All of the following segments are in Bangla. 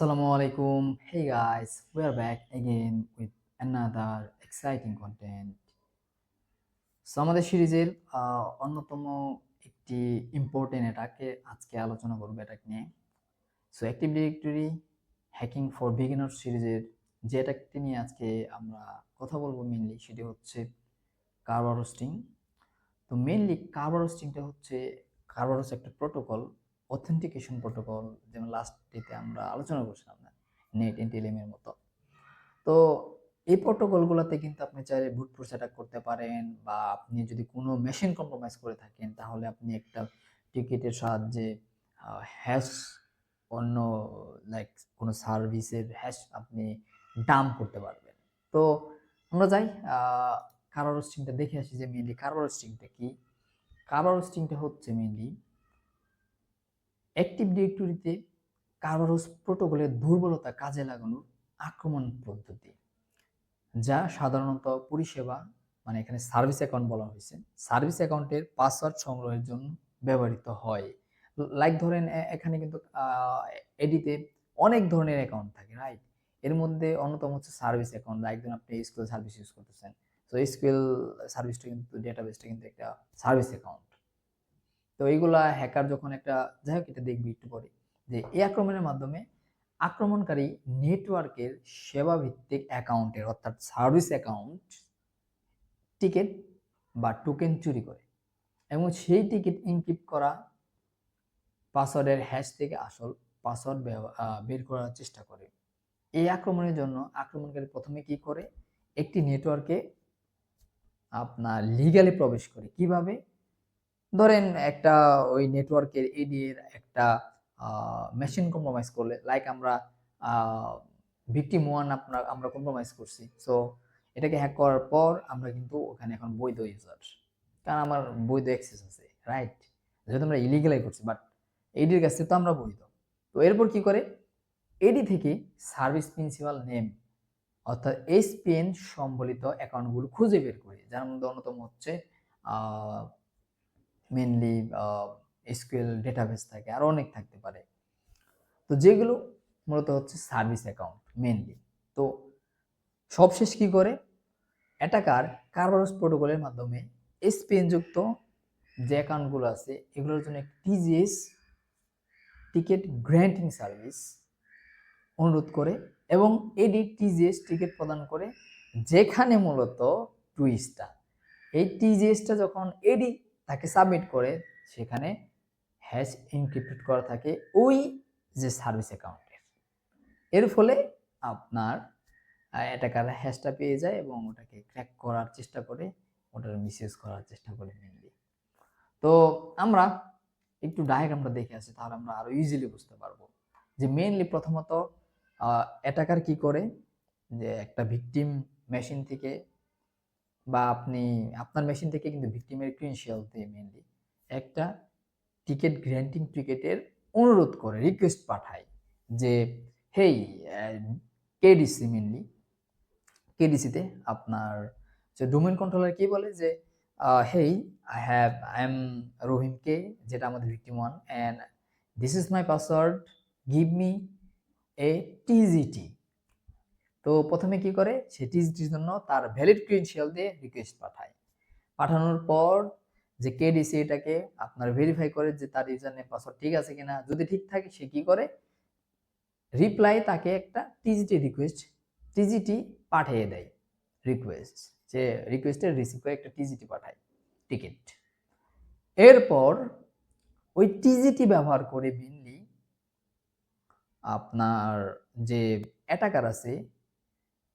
Assalamu আলাইকুম। Hey guys, we are back again with another exciting content. So আমাদের সিরিজের অন্যতম একটি ইম্পর্টেন্ট এটাকে আজকে আলোচনা করব এটাকে নিয়ে। So active directory hacking for beginner সিরিজের যে এটাকটি নিয়ে আজকে আমরা কথা বলব মেনলি সেটি হচ্ছে কার্বার হোস্টিং তো মেনলি কার্বার হোস্টিংটা হচ্ছে কার্বার হোস্ট একটা প্রোটোকল অথেন্টিকেশন প্রোটোকল যেমন লাস্ট ডেতে আমরা আলোচনা করছিলাম না নেট এনটিএলএম এর মতো। তো এই প্রোটোকলগুলোতে কিন্তু আপনি চাইলে বুট ফোর্স অ্যাটাক করতে পারেন বা আপনি যদি কোনো মেশিন কম্প্রোমাইজ করে থাকেন, তাহলে আপনি একটা টিকিটের সাহায্যে হ্যাশ অন্য লাইক কোনো সার্ভিসের হ্যাশ আপনি ডাম করতে পারবেন। তো আমরা যাই কারার হোস্টিংটা দেখে আসি যে মেনলি কারার হোস্টিংটা কি? কারার হোস্টিংটা হচ্ছে মেনলি অ্যাক্টিভ ডিরেক্টরিতে কার্বারোস প্রোটোকলের দুর্বলতা কাজে লাগানোর আক্রমণ পদ্ধতি, যা সাধারণত পরিষেবা মানে এখানে সার্ভিস অ্যাকাউন্ট বলা হয়েছে, সার্ভিস অ্যাকাউন্টের পাসওয়ার্ড সংগ্রহের জন্য ব্যবহৃত হয়। লাইক ধরেন এখানে কিন্তু এডিতে অনেক ধরনের অ্যাকাউন্ট থাকে, রাইট? এর মধ্যে অন্যতম হচ্ছে সার্ভিস অ্যাকাউন্ট, লাইক ধরুন আপনি এসকিউএল সার্ভিস ইউজ করতেছেন। তো এসকিউএল সার্ভিসটা কিন্তু ডেটাবেসটা কিন্তু একটা সার্ভিস অ্যাকাউন্ট। তো এইগুলা হ্যাকার যখন একটা যাই হোক এটা দেখবি একটু পরে, যে এই আক্রমণের মাধ্যমে আক্রমণকারী নেটওয়ার্কের সেবা ভিত্তিক অ্যাকাউন্টের অর্থাৎ সার্ভিস অ্যাকাউন্ট টিকিট বা টোকেন চুরি করে এবং সেই টিকিট ইনক্রিপ্ট করা পাসওয়ার্ডের হ্যাশ থেকে আসল পাসওয়ার্ড বের করার চেষ্টা করে। এই আক্রমণের জন্য আক্রমণকারী প্রথমে কি করে? একটি নেটওয়ার্কে আপনার লিগালি প্রবেশ করে। কীভাবে? ধরেন একটা ওই নেটওয়ার্কের এডিএর একটা মেশিন কম্প্রোমাইজ করলে লাইক আমরা ভিকটিম ওয়ান আপনার আমরা কম্প্রোমাইজ করছি। সো এটাকে হ্যাক করার পর আমরা কিন্তু ওখানে এখন বৈধ ইউজার কারণ আমার বৈধ অ্যাক্সেস আছে রাইট যেহেতু আমরা ইলিগালাই করছি বাট এডির কাছে তো আমরা বৈধ। তো এরপর কি করে? এডি থেকে সার্ভিস প্রিন্সিপাল নেম অর্থাৎ এসপিএন সম্বলিত অ্যাকাউন্টগুলো খুঁজে বের করে, যার মধ্যে অন্যতম হচ্ছে মেনলি এসকিউএল ডেটাবেস থাকে আরও অনেক থাকতে পারে। তো যেগুলো মূলত হচ্ছে সার্ভিস অ্যাকাউন্ট মেনলি তো সবশেষ কি করে? অ্যাটাকার কার্বারস প্রোটোকলের মাধ্যমে এসপিএন যুক্ত যে অ্যাকাউন্টগুলো আছে, এগুলোর জন্য টিজিএস টিকিট গ্র্যান্টিং সার্ভিস অনুরোধ করে এবং এডি টিজিএস টিকিট প্রদান করে যেখানে মূলত টুইস্টটা এই টিজিএসটা যখন এডি তাকে সাবমিট করে সেখানে হ্যাশ ইনক্রিপ্টেড করা থাকে ওই যে সার্ভিস অ্যাকাউন্টের এর। ফলে আপনার অ্যাটাকার হ্যাশটা পেয়ে যায় এবং ওটাকে ক্র্যাক করার চেষ্টা করে, ওটার মিসইউজ করার চেষ্টা করে মেনলি তো আমরা একটু ডায়াগ্রামটা দেখে আসি, তাহলে আমরা আরও ইজিলি বুঝতে পারব। যে মেনলি প্রথমত অ্যাটাকার কি করে? যে একটা ভিকটিম মেশিন থেকে বা আপনি, আপনার মেশিন থেকে কিন্তু ভিকটিমের ক্রিডেন্সিয়াল দিয়ে মেনলি একটা টিকিট গ্র্যান্টিং টিকেটের অনুরোধ করে রিকোয়েস্ট পাঠায় যে, হেই কেডিসি মেনলি কেডিসিতে আপনার যে ডোমেন কন্ট্রোলার কি বলে যে hey I have I am Rahim কে যেটা আমাদের victim one and this is my password give me a TGT তো প্রথমে কি করে? সে টিজিটির জন্য তার ভ্যালিড ক্রিডেন্সিয়াল দিয়ে রিকোয়েস্ট পাঠায়। পাঠানোর পর যে কেডিসি এটাকে আপনার ভেরিফাই করে যে তার ইউজার নেম পাসওয়ার্ড ঠিক আছে কিনা, যদি ঠিক থাকে সে কি করে? রিপ্লাই তাকে একটা টিজিটি রিকোয়েস্ট টিজিটি পাঠিয়ে দেয়। রিকোয়েস্ট যে রিকোয়েস্টের রিসিভ করে একটা টিজিটি পাঠায় টিকিট এরপর ওই টিজিটি ব্যবহার করে মেনলি আপনার যে অ্যাটাকার আছে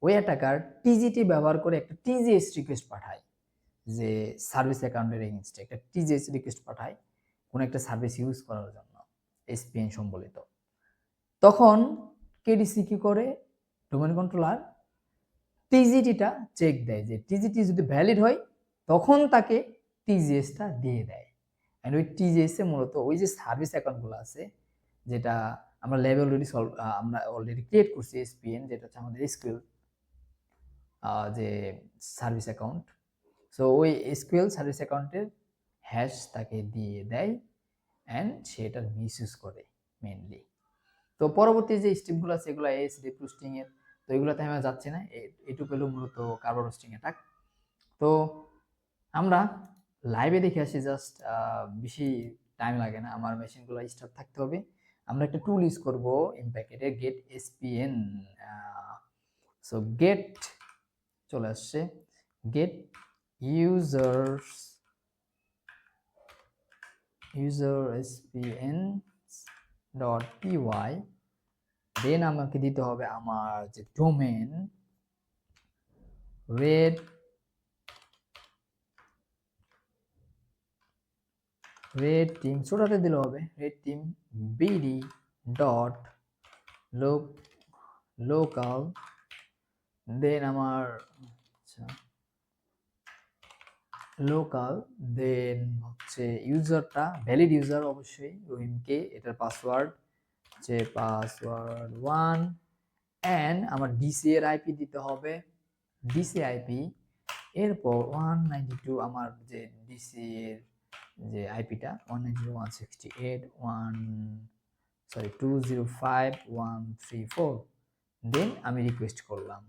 ওই অ্যাটাকার টিজিটি ব্যবহার করে একটা টিজিএস রিকোয়েস্ট পাঠায়, যে সার্ভিস অ্যাকাউন্টের এগেনস্টে একটা টিজিএস রিকোয়েস্ট পাঠায়, কোনো একটা সার্ভিস ইউজ করার জন্য এসপিএন সম্বলিত। তখন কেডিসি কি করে? ডোমেন কন্ট্রোলার টিজিটিটা চেক দেয়, যে টিজিটি যদি ভ্যালিড হয়, তখন তাকে টিজিএসটা দিয়ে দেয়। অ্যান্ড ওই টিজিএসে মূলত ওই যে সার্ভিস অ্যাকাউন্টগুলো আছে, যেটা আমরা ল্যাবে অলরেডি সলভ আমরা অলরেডি ক্রিয়েট করছি এসপিএন যেটা হচ্ছে আমাদের এসকিউএল যে সার্ভিস অ্যাকাউন্ট সো ওই এসকিউএল সার্ভিস অ্যাকাউন্টের হ্যাশ তাকে দিয়ে দেয় অ্যান্ড সেটার মিস ইউজ করে মেনলি তো পরবর্তী যে স্টেপগুলো আছে, এগুলো এস রোস্টিং এর, তো এগুলোতে আমি আর যাচ্ছি না। এ- এটুকু হলো মূলত কার্বন রোস্টিং অ্যাটাক তো আমরা লাইভে দেখে আসি জাস্ট বেশি টাইম লাগে না। আমার মেশিনগুলো স্টার্ট থাকতে হবে। আমরা একটা টুল ইউজ করব ইম্প্যাকেটের গেট এসপিএন সো গেট চলে আসছে। Get users user spn dot py then আমাকে দিতে হবে আমার যে ডোমেন রেড রেড টিম ছোটাতে দিলে হবে রেড টিম বিডি ডট লোক লোকাল দেন আমার আচ্ছা লোকাল দেন হচ্ছে ইউজারটা ভ্যালিড ইউজার অবশ্যই, রহিমকে, এটার পাসওয়ার্ড যে পাসওয়ার্ড ওয়ান অ্যান্ড আমার ডিসি এর আইপি দিতে হবে ডিসি আইপি এরপর ওয়ান নাইনটি টু আমার যে ডিসি এর যে আইপিটা one ninety two one sixty eight one sorry two zero five one three four then আমি রিকোয়েস্ট করলাম।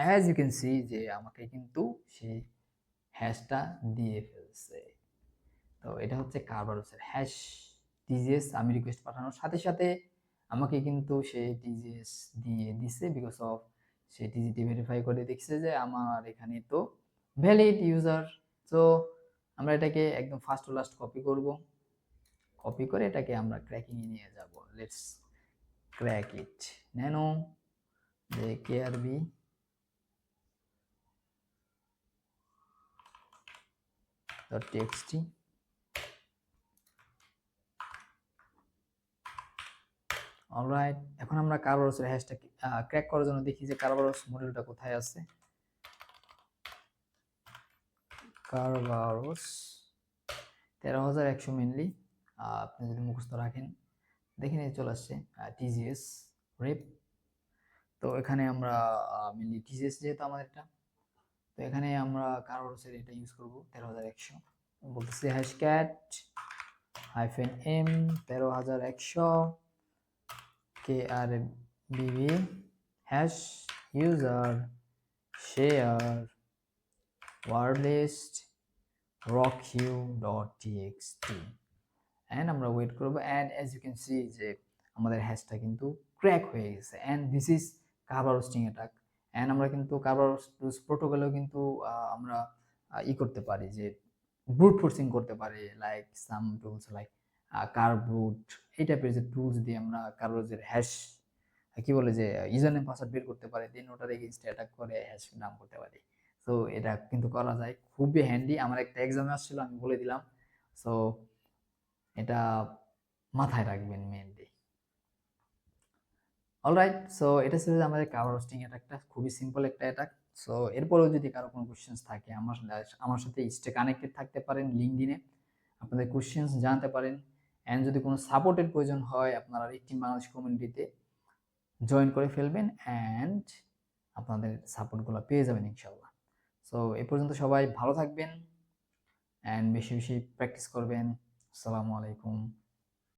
অ্যাজ ইউ ক্যান সি যে আমাকে কিন্তু সে হ্যাশটা দিয়ে ফেলছে। তো এটা হচ্ছে কার্বারোসের হ্যাশ টিজিএস আমি রিকোয়েস্ট পাঠানোর সাথে সাথে আমাকে কিন্তু সে টিজিএস দিয়ে দিছে বিকজ অফ সে টিজিটি ভেরিফাই করে দেখছে যে আমার এখানে তো ভ্যালিড ইউজার তো আমরা এটাকে একদম ফার্স্ট টু লাস্ট কপি করব। কপি করে এটাকে আমরা ক্র্যাকিংয়ে নিয়ে যাব। লেটস ক্র্যাক ইট ন্যানো যে কেআরবি dot txt. অলরাইট এখন আমরা কার্বারসের হ্যাশটা ক্র্যাক করার জন্য দেখি যে কার্বারস মডেলটা কোথায় আছে। কার্বারস তেরো হাজার একশো মেনলি আপনি যদি মুখস্থ রাখেন, দেখে নিয়ে চলে আসছে টিজিএস রেপ তো এখানে আমরা মেনলি টিজিএস যেহেতু আমাদের এটা তো এখানে আমরা কার্বারসের এটা ইউজ করব, তেরো হাজার একশো। বলতেছি হ্যাশ ক্যাট হাইফেন এম তেরো হাজার একশো। কে আর বিবি hash user share word rock you dot TXT and আমরা ওয়েট করব and as you can see যে আমাদের হ্যাশটা কিন্তু ক্র্যাক হয়ে গেছে। And this is Kerberoasting attack and আমরা কিন্তু কার্বার প্রোটোকলেও কিন্তু আমরা ই করতে পারি যে ব্রুট ফোর্সিং করতে পারি লাইক সাম টুলস লাইক কার কার্বুট এই টাইপের যে টুলস দিয়ে আমরা কার্বোজের হ্যাশ কি বলে যে ইউজার নেম পাসওয়ার্ড বের করতে পারি দেন ওটার এগেনস্টে অ্যাটাক করে হ্যাশ নাম করতে পারি। সো এটা কিন্তু করা যায়, খুবই হ্যান্ডি আমার একটা এক্সামে আসছিল, আমি বলে দিলাম। সো এটা মাথায় রাখবেন মেনলি অলরাইট সো এটা ছিল আমাদের কাভার রোস্টিং অ্যাটাকটা খুবই সিম্পল একটা অ্যাটাক সো এরপরেও যদি কারও কোনো কোশ্চেন্স থাকে, আমার আমার সাথে স্টে কানেক্টেড থাকতে পারেন লিঙ্কডিনে আপনাদের কোশ্চেন্স জানতে পারেন। অ্যান্ড যদি কোনো সাপোর্টের প্রয়োজন হয়, আপনারা টিম বাংলাদেশ কমিউনিটিতে জয়েন করে ফেলবেন অ্যান্ড আপনাদের সাপোর্টগুলো পেয়ে যাবেন ইনশাল্লাহ সো এ পর্যন্ত সবাই ভালো থাকবেন অ্যান্ড বেশি বেশি প্র্যাকটিস করবেন। আসসালামু আলাইকুম।